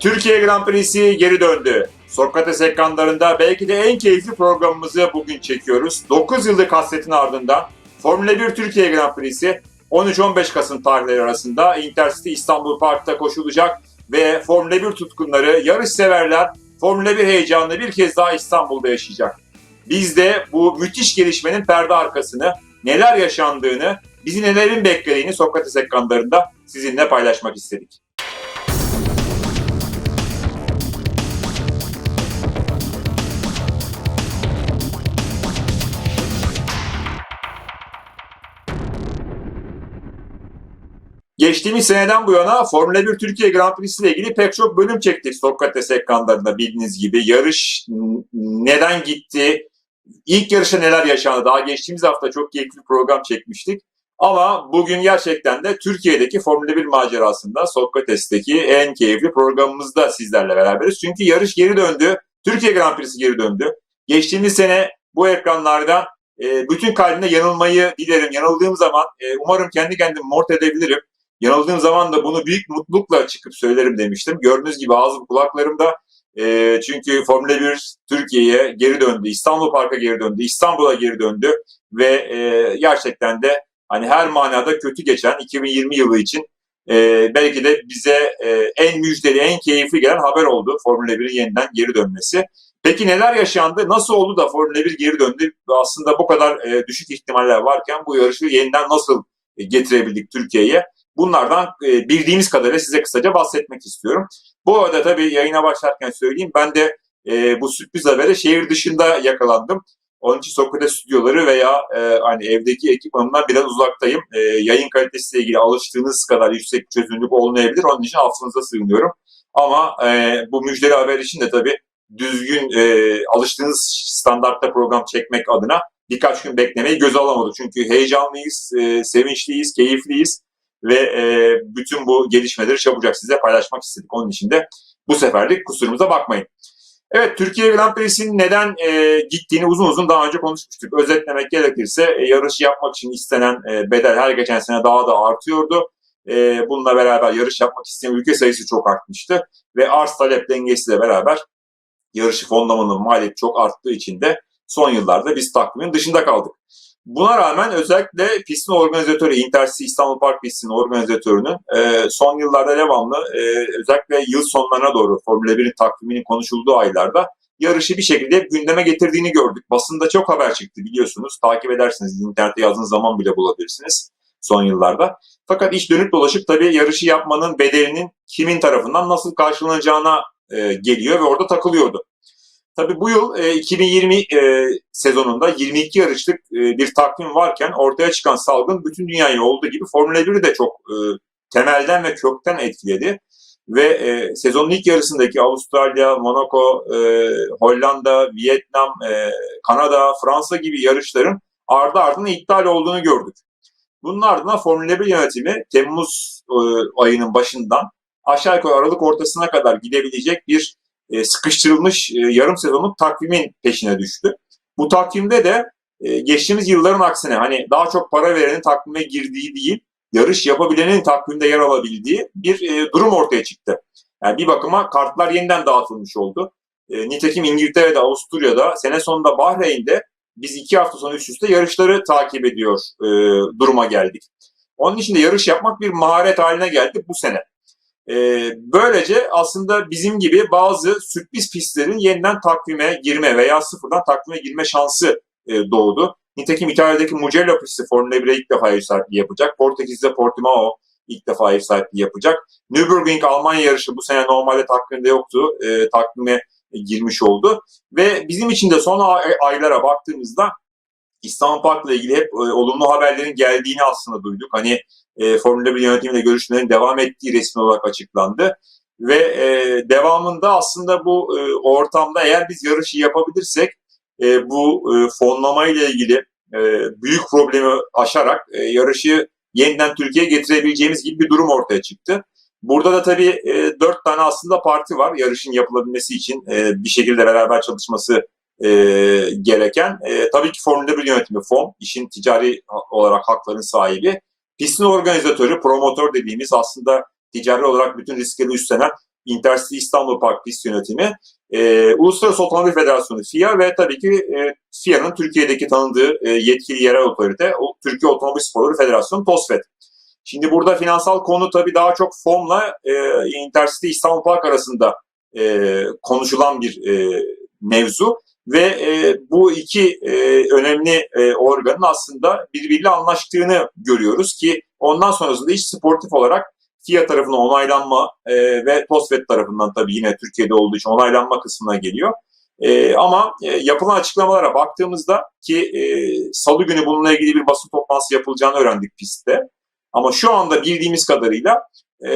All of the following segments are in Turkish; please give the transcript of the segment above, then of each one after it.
Türkiye Grand Prix'si geri döndü. Sokrates ekranlarında belki de en keyifli programımızı bugün çekiyoruz. 9 yıllık hasretin ardından Formula 1 Türkiye Grand Prix'si 13-15 Kasım tarihleri arasında Intercity İstanbul Park'ta koşulacak ve Formula 1 tutkunları, yarış severler Formula 1 heyecanını bir kez daha İstanbul'da yaşayacak. Biz de bu müthiş gelişmenin perde arkasını, neler yaşandığını, bizi nelerin beklediğini Sokrates ekranlarında sizinle paylaşmak istedik. Geçtiğimiz seneden bu yana Formula 1 Türkiye Grand Prix'si ile ilgili pek çok bölüm çektik Sokrates ekranlarında bildiğiniz gibi. Yarış neden gitti, ilk yarışta neler yaşandı. Daha geçtiğimiz hafta çok keyifli bir program çekmiştik. Ama bugün gerçekten de Türkiye'deki Formula 1 macerasında Sokrates'teki en keyifli programımızda sizlerle beraberiz. Çünkü yarış geri döndü. Türkiye Grand Prix'si geri döndü. Geçtiğimiz sene bu ekranlarda e, bütün kalbimde yanılmayı dilerim. Yanıldığım zaman e, umarım kendi kendimi mort edebilirim. Yanıldığım zaman da bunu büyük mutlulukla çıkıp söylerim demiştim. Gördüğünüz gibi ağzım kulaklarımda. E, çünkü Formula 1 Türkiye'ye geri döndü. İstanbul Park'a geri döndü. İstanbul'a geri döndü. Ve e, gerçekten de hani her manada kötü geçen 2020 yılı için e, belki de bize e, en müjdeli, en keyifli gelen haber oldu Formula 1'in yeniden geri dönmesi. Peki neler yaşandı? Nasıl oldu da Formula 1 geri döndü? Aslında bu kadar e, düşük ihtimaller varken bu yarışı yeniden nasıl e, getirebildik Türkiye'ye? Bunlardan e, bildiğimiz kadarıyla size kısaca bahsetmek istiyorum. Bu arada tabii yayına başlarken söyleyeyim ben de e, bu sürpriz habere şehir dışında yakalandım. Onun için Sokrates stüdyoları veya e, hani evdeki ekipmanımdan biraz uzaktayım. E, yayın kalitesiyle ilgili alıştığınız kadar yüksek çözünürlük olmayabilir. Onun için affınıza sığınıyorum. Ama e, bu müjdeli haber için de tabii düzgün e, alıştığınız standartta program çekmek adına birkaç gün beklemeyi göze alamadık. Çünkü heyecanlıyız, e, sevinçliyiz, keyifliyiz ve e, bütün bu gelişmeleri çabucak size paylaşmak istedik. Onun için de bu seferlik kusurumuza bakmayın. Evet, Türkiye Grand Prix'sinin neden e, gittiğini uzun uzun daha önce konuşmuştuk. Özetlemek gerekirse e, yarışı yapmak için istenen e, bedel her geçen sene daha da artıyordu. E, bununla beraber yarış yapmak isteyen ülke sayısı çok artmıştı. Ve arz talep dengesiyle beraber yarışı fonlamanın maliyeti çok arttığı için de son yıllarda biz takvimin dışında kaldık. Buna rağmen özellikle pistin organizatörü, Intercity İstanbul Park pistinin organizatörünün e, son yıllarda devamlı e, özellikle yıl sonlarına doğru Formula 1'in takviminin konuşulduğu aylarda yarışı bir şekilde gündeme getirdiğini gördük. Basında çok haber çıktı biliyorsunuz. Takip edersiniz, internette yazdığınız zaman bile bulabilirsiniz son yıllarda. Fakat iş dönüp dolaşıp tabii yarışı yapmanın bedelinin kimin tarafından nasıl karşılanacağına e, geliyor ve orada takılıyordu. Tabii bu yıl e, 2020 e, sezonunda 22 yarışlık e, bir takvim varken ortaya çıkan salgın bütün dünyayı olduğu gibi Formula 1'i de çok e, temelden ve kökten etkiledi. Ve e, sezonun ilk yarısındaki Avustralya, Monaco, e, Hollanda, Vietnam, e, Kanada, Fransa gibi yarışların ardı ardına iptal olduğunu gördük. Bunun ardından Formula 1 yönetimi Temmuz e, ayının başından aşağı yukarı Aralık ortasına kadar gidebilecek bir e, sıkıştırılmış e, yarım sezonluk takvimin peşine düştü. Bu takvimde de e, geçtiğimiz yılların aksine hani daha çok para verenin takvime girdiği değil, yarış yapabilenin takvimde yer alabildiği bir durum ortaya çıktı. Yani bir bakıma kartlar yeniden dağıtılmış oldu. Nitekim İngiltere'de, Avusturya'da, sene sonunda Bahreyn'de biz iki hafta sonra üst üste yarışları takip ediyor e, duruma geldik. Onun için de yarış yapmak bir maharet haline geldi bu sene. Ee, böylece aslında bizim gibi bazı sürpriz pistlerin yeniden takvime girme veya sıfırdan takvime girme şansı e, doğdu. Nitekim İtalya'daki Mugello pisti Formula 1'e ilk defa ev sahipliği yapacak. Portekiz'de Portimao ilk defa ev sahipliği yapacak. Nürburgring Almanya yarışı bu sene normalde takvimde yoktu. E, takvime girmiş oldu. Ve bizim için de son ay- aylara baktığımızda İstanbul Park'la ilgili hep e, olumlu haberlerin geldiğini aslında duyduk. Hani e, Formula 1 yönetimiyle görüşmelerin devam ettiği resmi olarak açıklandı. Ve e, devamında aslında bu e, ortamda eğer biz yarışı yapabilirsek e, bu e, fonlama ile ilgili e, büyük problemi aşarak e, yarışı yeniden Türkiye'ye getirebileceğimiz gibi bir durum ortaya çıktı. Burada da tabii e, dört tane aslında parti var yarışın yapılabilmesi için e, bir şekilde beraber çalışması e, gereken. E, tabii ki Formula 1 yönetimi FOM, işin ticari olarak hakların sahibi. Pistin organizatörü, promotör dediğimiz aslında ticari olarak bütün riskleri üstlenen Intercity İstanbul Park Pist Yönetimi, e, Uluslararası Otomobil Federasyonu FIA ve tabii ki e, FIA'nın Türkiye'deki tanıdığı e, yetkili yerel otorite Türkiye Otomobil Sporları Federasyonu TOSFED. Şimdi burada finansal konu tabii daha çok FOM'la e, Intercity İstanbul Park arasında e, konuşulan bir e, mevzu ve e, bu iki e, önemli e, organın aslında birbiriyle anlaştığını görüyoruz ki ondan sonrasında iş sportif olarak FIA tarafından onaylanma e, ve TOSFED tarafından tabii yine Türkiye'de olduğu için onaylanma kısmına geliyor. E, ama e, yapılan açıklamalara baktığımızda ki e, salı günü bununla ilgili bir basın toplantısı yapılacağını öğrendik pistte. Ama şu anda bildiğimiz kadarıyla e,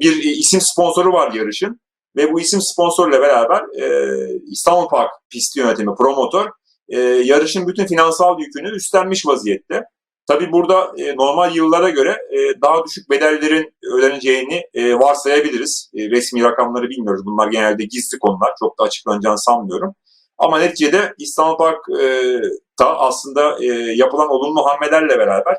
bir isim sponsoru var yarışın ve bu isim sponsorla beraber e, İstanbul Park pisti yönetimi, promotör e, yarışın bütün finansal yükünü üstlenmiş vaziyette. Tabii burada e, normal yıllara göre e, daha düşük bedellerin ödeneceğini e, varsayabiliriz. E, resmi rakamları bilmiyoruz. Bunlar genelde gizli konular. Çok da açıklanacağını sanmıyorum. Ama neticede İstanbul Park'ta aslında e, yapılan olumlu hamlelerle beraber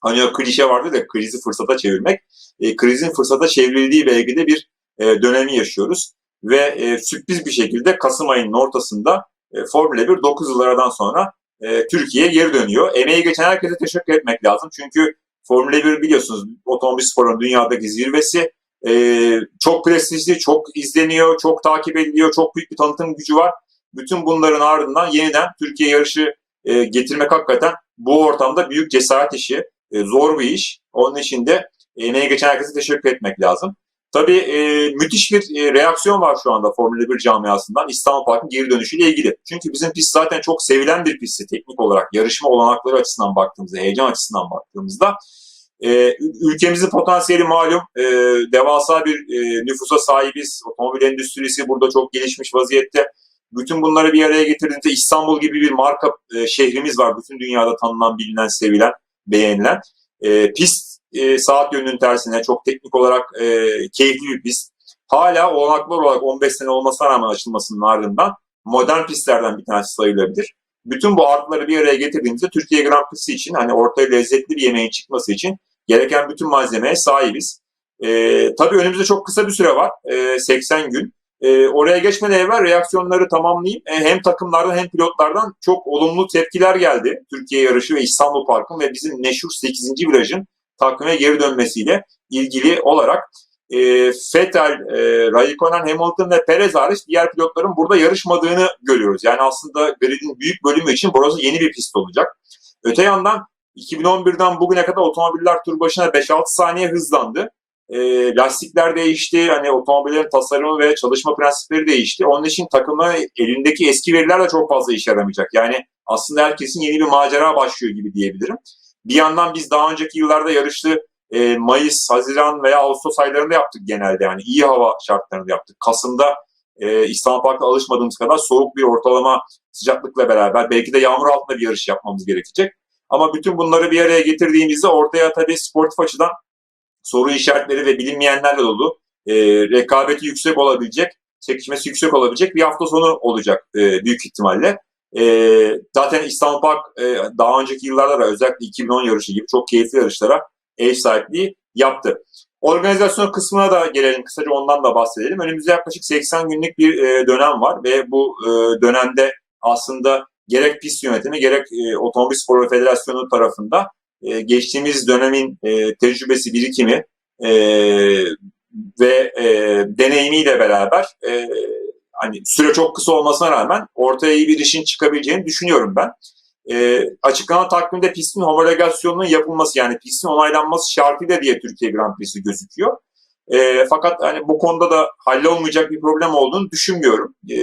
hani o klişe vardı da krizi fırsata çevirmek. E, krizin fırsata çevrildiği belki de bir e, dönemi yaşıyoruz. Ve e, sürpriz bir şekilde Kasım ayının ortasında e, Formula 1 9 yıllardan sonra e, Türkiye'ye geri dönüyor. Emeği geçen herkese teşekkür etmek lazım. Çünkü Formula 1 biliyorsunuz otomobil sporunun dünyadaki zirvesi. E, çok prestijli, çok izleniyor, çok takip ediliyor, çok büyük bir tanıtım gücü var. Bütün bunların ardından yeniden Türkiye yarışı e, getirmek hakikaten bu ortamda büyük cesaret işi, e, zor bir iş. Onun için de emeği geçen herkese teşekkür etmek lazım. Tabii e, müthiş bir e, reaksiyon var şu anda Formula 1 camiasından İstanbul Park'ın geri dönüşüyle ilgili. Çünkü bizim pist zaten çok sevilen bir pistti teknik olarak. Yarışma olanakları açısından baktığımızda, heyecan açısından baktığımızda. E, ülkemizin potansiyeli malum. E, devasa bir e, nüfusa sahibiz. Otomobil endüstrisi burada çok gelişmiş vaziyette. Bütün bunları bir araya getirdiğinde İstanbul gibi bir marka e, şehrimiz var. Bütün dünyada tanınan, bilinen, sevilen, beğenilen. E, pist e, saat yönünün tersine çok teknik olarak e, keyifli bir pist. Hala olanaklar olarak 15 sene olmasına rağmen açılmasının ardından modern pistlerden bir tanesi sayılabilir. Bütün bu artıları bir araya getirdiğimizde Türkiye Grand Prix'si için hani ortaya lezzetli bir yemeğin çıkması için gereken bütün malzemeye sahibiz. E, tabii önümüzde çok kısa bir süre var. E, 80 gün. E, oraya geçmeden evvel reaksiyonları tamamlayayım. E, hem takımlardan hem pilotlardan çok olumlu tepkiler geldi. Türkiye yarışı ve İstanbul Park'ın ve bizim meşhur 8. virajın takvime geri dönmesiyle ilgili olarak e, Vettel, e, Raikkonen, Hamilton ve Perez hariç diğer pilotların burada yarışmadığını görüyoruz. Yani aslında gridin büyük bölümü için burası yeni bir pist olacak. Öte yandan 2011'den bugüne kadar otomobiller tur başına 5-6 saniye hızlandı. E, lastikler değişti, hani otomobillerin tasarımı ve çalışma prensipleri değişti. Onun için takımın elindeki eski veriler de çok fazla işe yaramayacak. Yani aslında herkesin yeni bir macera başlıyor gibi diyebilirim. Bir yandan biz daha önceki yıllarda yarışlı e, Mayıs, Haziran veya Ağustos aylarında yaptık genelde. Yani iyi hava şartlarında yaptık. Kasım'da e, İstanbul Park'ta alışmadığımız kadar soğuk bir ortalama sıcaklıkla beraber belki de yağmur altında bir yarış yapmamız gerekecek. Ama bütün bunları bir araya getirdiğimizde ortaya tabii sportif açıdan soru işaretleri ve bilinmeyenlerle dolu e, rekabeti yüksek olabilecek, çekişmesi yüksek olabilecek bir hafta sonu olacak e, büyük ihtimalle. E, zaten İstanbul Park e, daha önceki yıllarda da özellikle 2010 yarışı gibi çok keyifli yarışlara ev sahipliği yaptı. Organizasyon kısmına da gelelim kısaca ondan da bahsedelim. Önümüzde yaklaşık 80 günlük bir e, dönem var ve bu e, dönemde aslında gerek pist yönetimi gerek e, Otomobil Sporu Federasyonu tarafında e, geçtiğimiz dönemin e, tecrübesi, birikimi e, ve e, deneyimiyle beraber e, hani süre çok kısa olmasına rağmen ortaya iyi bir işin çıkabileceğini düşünüyorum ben. E, açıklanan takvimde pistin homologasyonunun yapılması yani pistin onaylanması şartıyla diye Türkiye Grand Prix'si gözüküyor. E, fakat hani bu konuda da hallolmayacak bir problem olduğunu düşünmüyorum. E,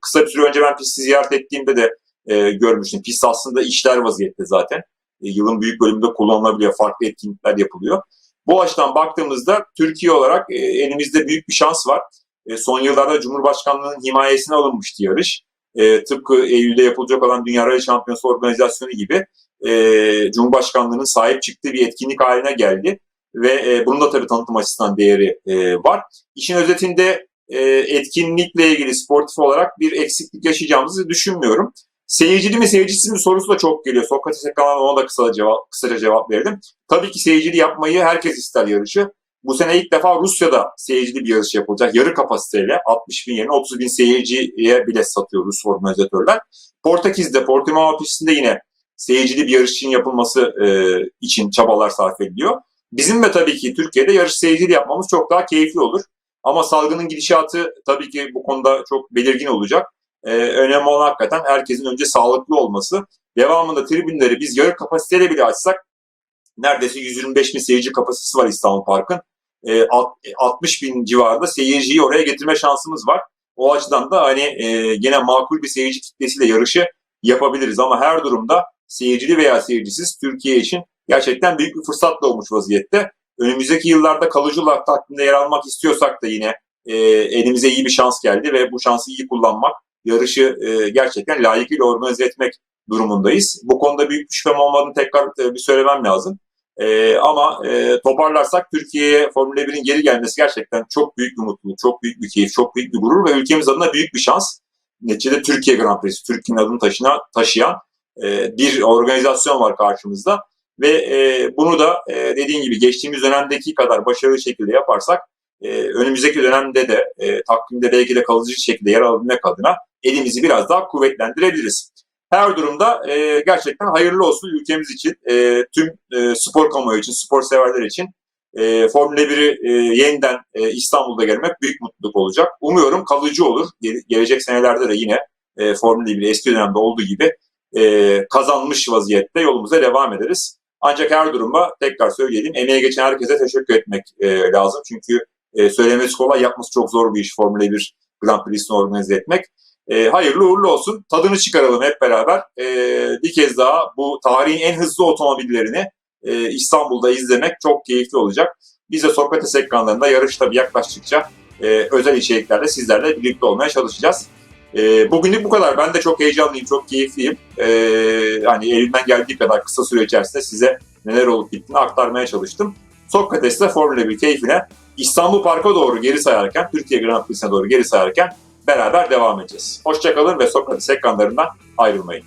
kısa bir süre önce ben pisti ziyaret ettiğimde de e, görmüştüm. Pist aslında işler vaziyette zaten. E, yılın büyük bölümünde kullanılabiliyor, farklı etkinlikler yapılıyor. Bu açıdan baktığımızda Türkiye olarak e, elimizde büyük bir şans var. E, son yıllarda Cumhurbaşkanlığı'nın himayesine alınmıştı yarış. E, tıpkı Eylül'de yapılacak olan Dünya Rally Şampiyonası Organizasyonu gibi e, Cumhurbaşkanlığı'nın sahip çıktığı bir etkinlik haline geldi. Ve e, bunun da tabii tanıtım açısından değeri e, var. İşin özetinde e, etkinlikle ilgili sportif olarak bir eksiklik yaşayacağımızı düşünmüyorum. Seyircili mi seyircisiz mi sorusu da çok geliyor. Sokrates ekranlarına ona da kısaca cevap, kısaca cevap verdim. Tabii ki seyircili yapmayı herkes ister yarışı. Bu sene ilk defa Rusya'da seyircili bir yarış yapılacak. Yarı kapasiteyle 60 bin yerine 30 bin seyirciye bilet satıyor Rus organizatörler. Portekiz'de, Portimao pistinde yine seyircili bir yarış için yapılması e, için çabalar sarf ediliyor. Bizim de tabii ki Türkiye'de yarış seyircili yapmamız çok daha keyifli olur. Ama salgının gidişatı tabii ki bu konuda çok belirgin olacak. Ee, önemli olan hakikaten herkesin önce sağlıklı olması. Devamında tribünleri biz yarı kapasiteyle bile açsak neredeyse 125 bin seyirci kapasitesi var İstanbul Park'ın. Ee, alt- 60 bin civarında seyirciyi oraya getirme şansımız var. O açıdan da hani e, gene makul bir seyirci kitlesiyle yarışı yapabiliriz. Ama her durumda seyircili veya seyircisiz Türkiye için gerçekten büyük bir fırsat doğmuş vaziyette. Önümüzdeki yıllarda kalıcı olarak takvimde yer almak istiyorsak da yine e, elimize iyi bir şans geldi ve bu şansı iyi kullanmak, yarışı e, gerçekten layıkıyla organize etmek durumundayız. Bu konuda büyük bir şüphem olmadığını tekrar e, bir söylemem lazım. E, ama e, toparlarsak Türkiye'ye Formula 1'in geri gelmesi gerçekten çok büyük bir mutluluk, çok büyük bir keyif, çok büyük bir gurur ve ülkemiz adına büyük bir şans. Neticede Türkiye Grand Prix'si, Türkiye'nin adını taşına, taşıyan e, bir organizasyon var karşımızda. Ve e, bunu da e, dediğim gibi geçtiğimiz dönemdeki kadar başarılı şekilde yaparsak e, önümüzdeki dönemde de e, takvimde belki de kalıcı şekilde yer alabilmek adına elimizi biraz daha kuvvetlendirebiliriz. Her durumda e, gerçekten hayırlı olsun ülkemiz için, e, tüm e, spor kamuoyu için, spor severler için e, Formula 1'i e, yeniden e, İstanbul'da görmek büyük mutluluk olacak. Umuyorum kalıcı olur. Ge- gelecek senelerde de yine e, Formula 1 eski dönemde olduğu gibi e, kazanmış vaziyette yolumuza devam ederiz. Ancak her durumda tekrar söyleyelim emeğe geçen herkese teşekkür etmek e, lazım. Çünkü e, söylemesi kolay yapması çok zor bir iş Formula 1 Grand Prix'sini organize etmek. E, hayırlı uğurlu olsun. Tadını çıkaralım hep beraber. E, bir kez daha bu tarihin en hızlı otomobillerini e, İstanbul'da izlemek çok keyifli olacak. Biz de Sokrates ekranlarında yarış tabii yaklaştıkça e, özel içeriklerle sizlerle birlikte olmaya çalışacağız. E, bugünlük bu kadar. Ben de çok heyecanlıyım, çok keyifliyim. E, hani elimden geldiği kadar kısa süre içerisinde size neler olup bittiğini aktarmaya çalıştım. Sokrates'te Formula 1 keyfine İstanbul Park'a doğru geri sayarken, Türkiye Grand Prix'sine doğru geri sayarken beraber devam edeceğiz. Hoşçakalın ve Sokrates ekranlarından ayrılmayın.